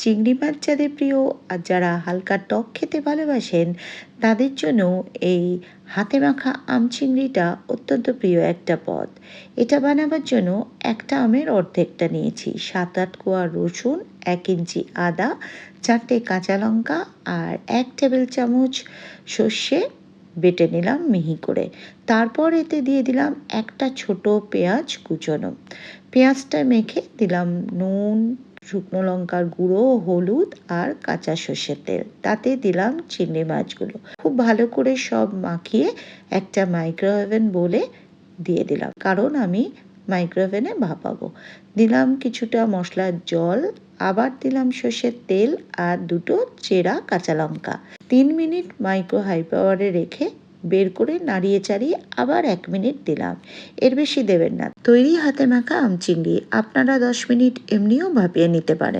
চিংড়ি মাছ যাদের প্রিয় আর যারা হালকা টক খেতে ভালোবাসেন, তাদের জন্য এই হাতে মাখা আম চিংড়িটা অত্যন্ত প্রিয় একটা পদ। এটা বানাবার জন্য একটা আমের অর্ধেকটা নিয়েছি। সাত আট কোয়া রসুন, এক ইঞ্চি আদা, চারটে কাঁচা লঙ্কা আর এক টেবিল চামচ সর্ষে বেটে নিলাম মিহি করে। তারপর এতে দিয়ে দিলাম একটা ছোট পেঁয়াজ কুচোনো। পেঁয়াজটা মেখে দিলাম নুন, শুকনো লঙ্কার গুঁড়ো, হলুদ আর কাঁচা সর্ষের তেল। তাতে দিলাম চিংড়ি মাছগুলো। খুব ভালো করে সব মাখিয়ে একটা মাইক্রোওভেন বলে দিয়ে দিলাম। কারণ আমি মাইক্রোওভেনে ভাপাবো দিলাম কিছুটা মশলার জল, আবার দিলাম সর্ষের তেল আর দুটো চেরা কাঁচা লঙ্কা। তিন মিনিট মাইক্রো হাই পাওয়ারে রেখে বের করে নাড়িয়ে চাড়িয়ে আবার এক মিনিট দিলাম। এর বেশি দেবেন না। তৈরি হাতে মাখা আমচিংড়ি আপনারা দশ মিনিট এমনিও ভাপিয়ে নিতে পারেন।